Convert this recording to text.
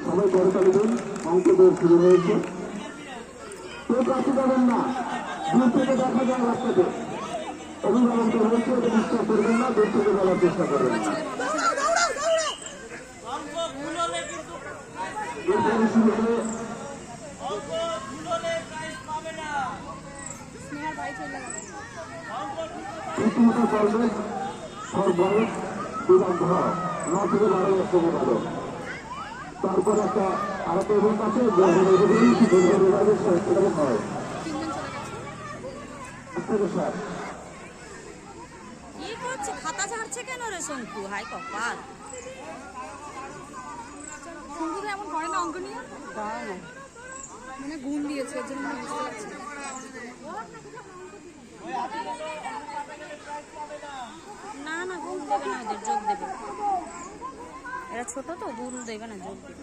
সবাই করতালি দিন অঙ্ক শুরু হয়েছে। কেউ কাছে যাবেন না। দূর থেকে দেখা যায় রাস্তাতে। অভিভাবকদের হয়েছে এটা বিশ্বাস করবেন না, দূর থেকে যাওয়ার চেষ্টা করবেন না। এরপরে শুরু চলবে বিভাগ ঘর ন থেকে বারো বছর বারো তারপর একটা আরেকটা ইভেন্ট আছে হয় আজকে স্যার কি করছে? খাতা ঝাড়ছে কেন রে শঙ্কু? হাই কপাল। শঙ্কুদা এমন করে না অঙ্ক নিয়ে? মানে গুণ দিয়েছে ওর জন্য বুঝতে পারছি না না গুণ দেবে না ওদের যোগ দেবে। এরা ছোট তো গুণ দেবে না যোগ দেবে।